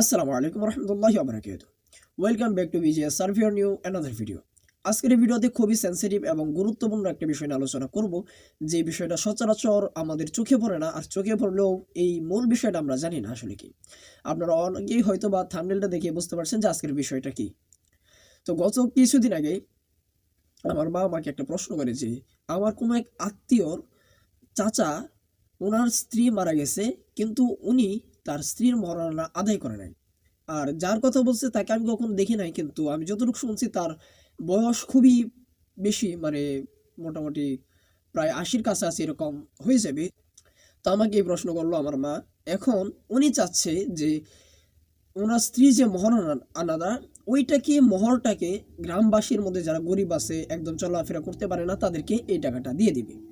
আসসালামু আলাইকুম রহমতুল্লাহি আবরাকাত ওয়েলকাম ব্যাক টু বিজিএস সার্ভিয়ার নিউ অ্যানাদার ভিডিও আজকের ভিডিওতে খুবই সেন্সিটিভ এবং গুরুত্বপূর্ণ একটা বিষয় নিয়ে আলোচনা করব, যে বিষয়টা সচরাচর আমাদের চোখে পড়ে না, আর চোখে পড়লেও এই মূল বিষয়টা আমরা জানি না আসলে কি। আপনারা অনেকেই হয়তো বা থামনেলটা দেখে বুঝতে পারছেন যে আজকের বিষয়টা কি। তো গত কিছুদিন আগে আমার মা আমাকে একটা প্রশ্ন করে যে, আমার কোনো এক আত্মীয়র চাচা ওনার স্ত্রী মারা গেছে, কিন্তু উনি তার স্ত্রীর মরণা আদায় করে নাই। আর যার কথা বলছে তাকে আমি কখনো দেখি নাই, কিন্তু আমি যতটুকু শুনছি তার বয়স খুবই বেশি মানে মোটামুটি প্রায় আশির কাছাকাছি এরকম হয়ে যাবে। তো আমাকে এই প্রশ্ন করল আমার মা, এখন উনি চাচ্ছে যে ওনার স্ত্রী যে মহর আনা- আনাদা ওইটাকে মহরটাকে গ্রামবাসীর মধ্যে যারা গরিব আছে, একদম চলাফেরা করতে পারে না, তাদেরকে এই টাকাটা দিয়ে দিবে।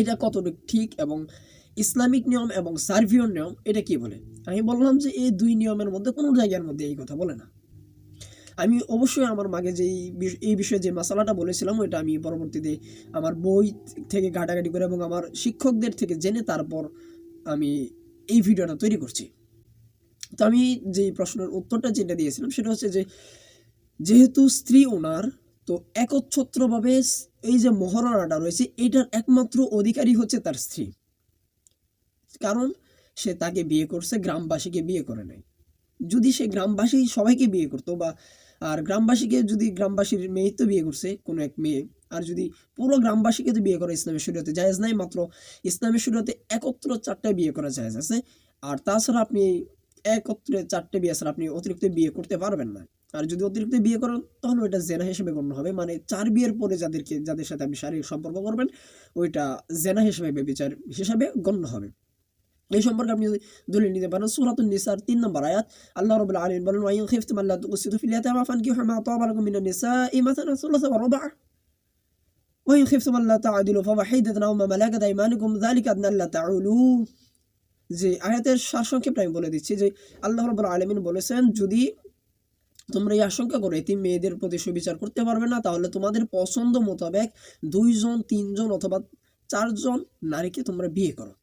এটা কতটুকু ঠিক এবং ইসলামিক নিয়ম এবং সার্ভিয়র নিয়ম, এটা কি বলে? আমি বললাম যে এই দুই নিয়মের মধ্যে কোনো জায়গার মধ্যে এই কথা বলে না। আমি অবশ্যই আমার মাকে যেই এই বিষয়ে যে মশালাটা বলেছিলাম, ওইটা আমি পরবর্তীতে আমার বই থেকে ঘাটাঘাটি করে এবং আমার শিক্ষকদের থেকে জেনে তারপর আমি এই ভিডিওটা তৈরি করছি। তো আমি যেই প্রশ্নের উত্তরটা যেটা দিয়েছিলাম, সেটা হচ্ছে যে, যেহেতু স্ত্রী ওনার তো একচ্ছত্রভাবে এই যে মহারণাটা রয়েছে, এটার একমাত্র অধিকারী হচ্ছে তার স্ত্রী। কারণ সে তাকে বিয়ে করছে, গ্রামবাসীকে বিয়ে করে নাই। যদি সে গ্রামবাসী সবাইকে বিয়ে করতো বা, আর গ্রামবাসীকে যদি গ্রামবাসীর মেয়ে তো বিয়ে করছে, কোনো এক মেয়ে, আর যদি পুরো গ্রামবাসীকে তো বিয়ে করে ইসলামের শরীয়তে জায়েজ নাই, মাত্র ইসলামের শরীয়তে একত্র চারটে বিয়ে করা জায়েজ আছে। আর তাছাড়া আপনি একত্রে চারটে বিয়ে ছাড়া আপনি অতিরিক্ত বিয়ে করতে পারবেন না। আর যদি অতিরিক্ত বিয়ে করেন তখন ওইটা জেনা হিসেবে গণ্য হবে। মানে চার বিয়ের পরে যাদেরকে, যাদের সাথে আপনি শারীরিক সম্পর্ক করবেন, ওইটা জেনা হিসেবে বিচার হিসাবে গণ্য হবে। এই সম্পর্কে আপনি দলিল নিতে পারেন, সূরাতুন নিসার 3 নম্বর আয়াত, আল্লাহ রাব্বুল আলামিন বলেন, ওয়া ইন খিফতুম আল্লা তুকসিতু ফিল ইয়াতামা ফানকিহু মা তাবা লাকুম মিনান নিসাই মাসালা সুলাসা ওয়া রুবা' ওয়া ইন খিফতুম আল্লা তা'দিলু ফাওয়াহিদাতান আও মা মালাকাত আইমানুকুম, যালিকা আদনা আল্লা তাউলু। যে আয়াতের আমি বলে দিচ্ছি যে আল্লাহ রাব্বুল আলামিন বলেছেন, যদি তোমরা এই আশঙ্কা করো, এতিম মেয়েদের প্রতি সুবিচার করতে পারবে না, তাহলে তোমাদের পছন্দ মোতাবেক দুইজন, তিনজন অথবা চারজন নারীকে তোমরা বিয়ে করো।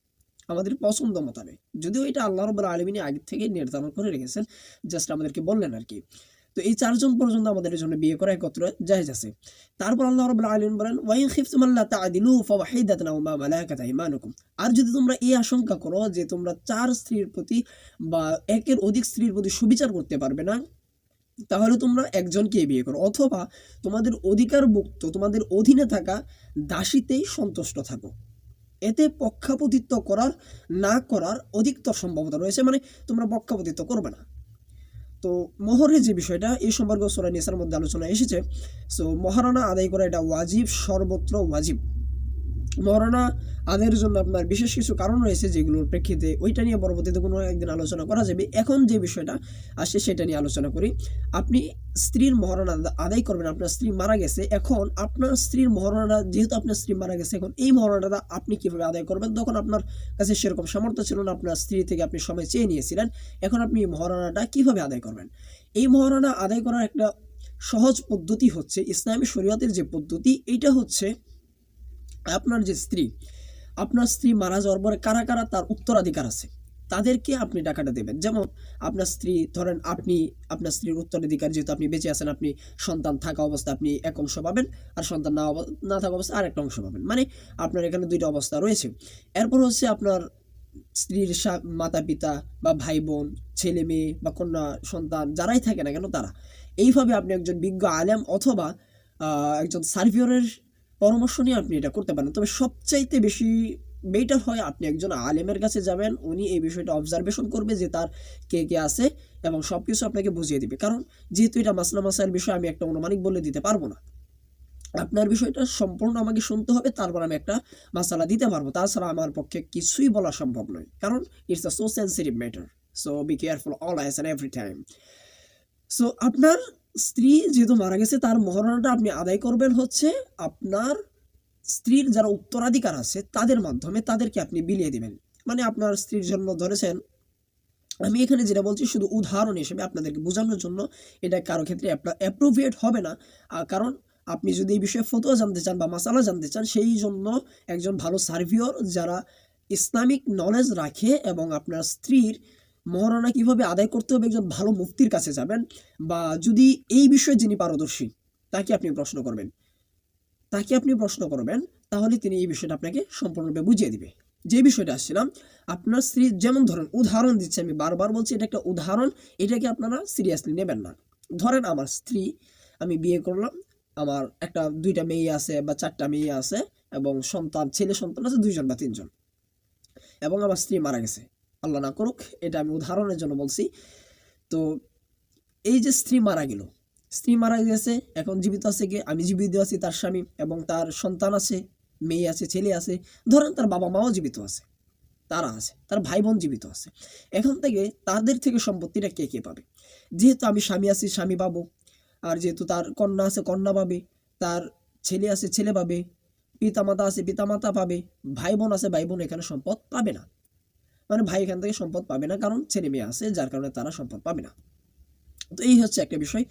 আমাদের পছন্দ মোতাবেক। যদিও এটা আল্লাহ রব আলমিনী আগে থেকে নির্ধারণ করে রেখেছেন জাস্ট আমাদেরকে বললেন আর কি তো এই চারজন পর্যন্ত আমাদের জন্য বিয়ে করা একত্র জায়েজ আছে। তারপর আল্লাহ রব আলমিন বলেন, ওয়াইন আর যদি তোমরা এই আশঙ্কা করো যে তোমরা চার স্ত্রীর প্রতি বা একের অধিক স্ত্রীর প্রতি সুবিচার করতে পারবে না, তাহলে তোমরা একজনকে বিয়ে করো। অথবা তোমাদের অধিকারভুক্ত, তোমাদের অধীনে থাকা দাসীতেই সন্তুষ্ট থাকো। এতে পক্ষাপতিত্ব করার, না করার অধিকতর সম্ভাবনা রয়েছে। মানে তোমরা পক্ষাপতিত্ব করবে না। তো মোহরের যে বিষয়টা এই সম্পর্কে সোরা নিসার মধ্যে আলোচনা এসেছে। সো মহারণা আদায় করা এটা ওয়াজিব, সর্বত্র ওয়াজিব। মহারণা আদায়ের জন্য আপনার বিশেষ কিছু কারণ রয়েছে যেগুলোর প্রেক্ষিতে ওইটা নিয়ে পরবর্তীতে কোনো একদিন আলোচনা করা যাবে। এখন যে বিষয়টা আসে সেটা নিয়ে আলোচনা করি। আপনি স্ত্রীর মহারণা আদায় করবেন, আপনার স্ত্রী মারা গেছে। এখন আপনার স্ত্রীর মহারণাটা যেহেতু আপনার স্ত্রী মারা গেছে, এখন এই মহারণাটা আপনি কীভাবে আদায় করবেন? তখন আপনার কাছে সেরকম সামর্থ্য ছিল না, আপনার স্ত্রী থেকে আপনি সময় চেয়ে নিয়েছিলেন। এখন আপনি এই মহারণাটা কীভাবে আদায় করবেন? এই মহারণা আদায় করার একটা সহজ পদ্ধতি হচ্ছে, ইসলামী শরীয়তের যে পদ্ধতি, এইটা হচ্ছে আপনার যে স্ত্রী, আপনার স্ত্রী মারা যাওয়ার পরে কারা কারা তার উত্তরাধিকার আছে? তাদেরকে আপনি টাকাটা দেবেন। যেমন আপনার স্ত্রী, ধরেন আপনি, আপনার স্ত্রীর উত্তরাধিকার যেহেতু আপনি বেঁচে আছেন, আপনি সন্তান থাকা অবস্থা আপনি এক অংশ পাবেন আর সন্তান না না থাকা অবস্থা আর একটা অংশ পাবেন। মানে আপনার এখানে দুইটা অবস্থা রয়েছে। এরপর হচ্ছে আপনার স্ত্রীর মাতা পিতা বা ভাই বোন ছেলে মেয়ে বা কন্যা, সন্তান, যারাই থাকে না কেন তারা। এইভাবে আপনি একজন বিজ্ঞ আলেম অথবা একজন সার্ভিয়রের পরামর্শ নিয়ে আপনি এটা করতে পারেন। তবে সবচাইতে বেশি বেটার হয় আপনি একজন আলেমের কাছে যাবেন, উনি এই বিষয়টা অবজারভেশন করবে যে তার কে কে আছে এবং সব কিছু আপনাকে বুঝিয়ে দিবে। কারণ যেহেতু এটা মাসলা মাসাইল বিষয়, আমি একটা অনুমানিক বলে দিতে পারব না। আপনার বিষয়টা সম্পূর্ণ আমাকে শুনতে হবে, তারপর আমি একটা মাসালা দিতে পারব। তাছাড়া আমার পক্ষে কিছুই বলা সম্ভব নয়। কারণ it's a so sensitive matter so be careful all eyes and every time so আপনার স্ত্রী যেহেতু মারা গেছে, তার মহারণাটা আপনি আদায় করবেন হচ্ছে আপনার স্ত্রীর যারা উত্তরাধিকার আছে, তাদের মাধ্যমে তাদেরকে আপনি বিলিয়ে দিবেন। মানে আপনার স্ত্রীর জন্য ধরেছেন, আমি এখানে যেটা বলছি শুধু উদাহরণ হিসেবে আপনাদেরকে বোঝানোর জন্য, এটা কারও ক্ষেত্রে অ্যাপ্রোভিয়েট হবে না। কারণ আপনি যদি এই বিষয়ে ফতোয়া জানতে চান বা মাসালা জানতে চান, সেই জন্য একজন ভালো সার্ভিয়র যারা ইসলামিক নলেজ রাখে এবং আপনার স্ত্রীর মহারণা কীভাবে আদায় করতে হবে একজন ভালো মুফতির কাছে যাবেন? বা যদি এই বিষয়ে যিনি পারদর্শী, তাকে আপনি প্রশ্ন করবেন। তাকে আপনি প্রশ্ন করবেন, তাহলে তিনি এই বিষয়টা আপনাকে সম্পূর্ণরূপে বুঝিয়ে দিবে। যে বিষয়টা আসছিলাম, আপনার স্ত্রী যেমন ধরেন উদাহরণ দিচ্ছে, আমি বারবার বলছি, এটা একটা উদাহরণ, এটাকে আপনারা সিরিয়াসলি নেবেন না। ধরেন আমার স্ত্রী, আমি বিয়ে করলাম, আমার একটা দুইটা মেয়ে আছে বা চারটা মেয়ে আছে, এবং সন্তান, ছেলে সন্তান আছে, দুইজন বা তিনজন। এবং আমার স্ত্রী মারা গেছে। আল্লাহ না করুক, এটা আমি উদাহরণের জন্য বলছি। তো এই যে স্ত্রী মারা গেল, স্ত্রী মারা গেছে, এখন জীবিত আছে কি? আমি জীবিত আছি, তার স্বামী এবং তার সন্তান আছে, মেয়ে আছে, ছেলে আছে। ধরেন তার বাবা মাও জীবিত আছে, তারা আছে, তার ভাই বোন জীবিত আছে। এখন থেকে তাদের থেকে সম্পত্তিটা কে কে পাবে? যেহেতু আমি স্বামী আছি, স্বামী পাবো। আর যেহেতু তার কন্যা আছে, কন্যা পাবে, তার ছেলে আছে, ছেলে পাবে, পিতামাতা আছে, পিতামাতা পাবে ভাই বোন আছে ভাই বোন এখানে সম্পদ পাবে না। মানে ভাই এখান থেকে সম্পদ পাবে না, কারণ ছেলে মেয়ে আছে, যার কারণে তারা সম্পদ পাবে না। তো এই হচ্ছে একটা বিষয়।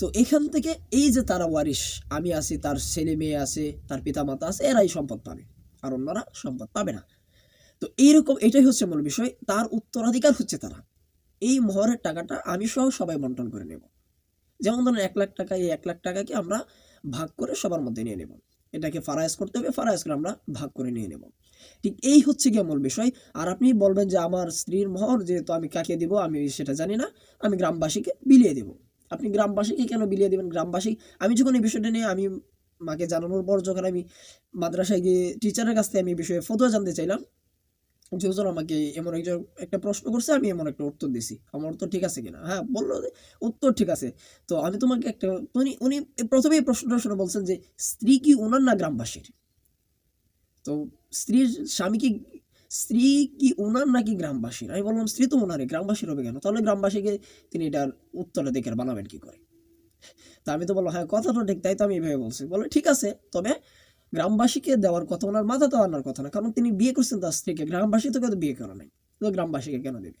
তো এখান থেকে এই যে তারা ওয়ারিশ, আমি আছি, তার ছেলে মেয়ে আছে, তার পিতামাতা আছে, এরাই সম্পদ পাবে, আর অন্যরা সম্পদ পাবে না। তো এইরকম এটাই হচ্ছে মূল বিষয়, তার উত্তরাধিকার হচ্ছে তারা। এই মহরের টাকাটা আমি সহ সবাই বন্টন করে নেব। যেমন ধরুন এক লাখ টাকা, এই এক লাখ টাকাকে আমরা ভাগ করে সবার মধ্যে নিয়ে নেব। এটাকে ফারাইজ করতে হবে ফারাইজ করে আমরা ভাগ করে নিয়ে নেব। ঠিক এই হচ্ছে গিয়ে মূল বিষয়। আর আপনি বলবেন যে আমার স্ত্রীর মহর যেহেতু আমি কাকে দিব, আমি সেটা জানি না, আমি গ্রামবাসীকে বিলিয়ে দেব। আপনি গ্রামবাসীকে কেন বিলিয়ে দেবেন? গ্রামবাসী, আমি যখন এই বিষয়টা নিয়ে আমি মাকে জানানোর পর যখন আমি মাদ্রাসায় গিয়ে টিচারের কাছ থেকে আমি এই বিষয়ে ফতোয়া জানতে চাইলাম যে হুজুর আমাকে এমন একজন, একটা প্রশ্ন করছে, আমি এমন একটা উত্তর দিছি। আমার উত্তর ঠিক আছে কিনা? হ্যাঁ বলল যে উত্তর ঠিক আছে। তো আমি তোমাকে একটা, উনি উনি প্রথমেই প্রশ্নটা শুনে বলছেন যে, স্ত্রী কি ওনার না গ্রামবাসীর? তো স্ত্রীর স্বামী কি, স্ত্রী কি ওনার নাকি গ্রামবাসীর? আমি বললাম, স্ত্রী তো ওনারই, গ্রামবাসীর হবে কেন? তাহলে গ্রামবাসীকে তিনি এটার উত্তরটা দেখে বানাবেন কি করে? তা আমি তো বললাম হ্যাঁ কথাটা ঠিক তাই তো আমি এইভাবে বলছি। বলে, ঠিক আছে, তবে গ্রামবাসীকে দেওয়ার কথা, ওনার মাথা তো আনার কথা না, কারণ তিনি বিয়ে করছেন তার স্ত্রীকে, গ্রামবাসী তো কেউ বিয়ে করা নাই? তো গ্রামবাসীকে কেন দেবে?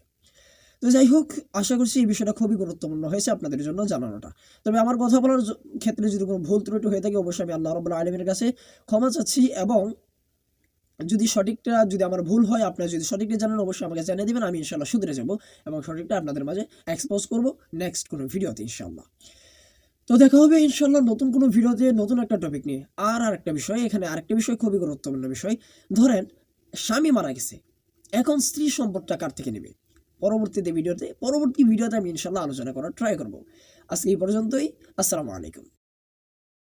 তো যাই হোক, আশা করছি এই বিষয়টা খুবই গুরুত্বপূর্ণ হয়েছে আপনাদের জন্য জানানোটা। তবে আমার কথা বলার ক্ষেত্রে যদি কোনো ভুল ত্রুটি হয়ে থাকে, অবশ্যই আমি আল্লাহ রবুল্লা আলমের কাছে ক্ষমা চাচ্ছি এবং যদি সঠিকটা, যদি আমার ভুল হয়, আপনারা যদি সঠিকটা জানেন, অবশ্যই আমাকে জানিয়ে দেবেন, আমি ইনশাল্লাহ শুধরে যাব এবং সঠিকটা আপনাদের মাঝে এক্সপোজ করব নেক্সট কোনো ভিডিওতে ইনশাল্লাহ তো দেখা হবে ইনশাল্লাহ নতুন কোনো ভিডিওতে, নতুন একটা টপিক নিয়ে। আর আরেকটা বিষয়, এখানে আরেকটা বিষয় খুবই গুরুত্বপূর্ণ বিষয়। ধরেন, স্বামী মারা গেছে। এখন স্ত্রী সম্পদটা কার থেকে নেবে? পরবর্তীতে ভিডিওতে, পরবর্তী ভিডিওতে আমি ইনশাল্লাহ আলোচনা করার ট্রাই করব। আজকে এই পর্যন্তই, আসসালামু আলাইকুম।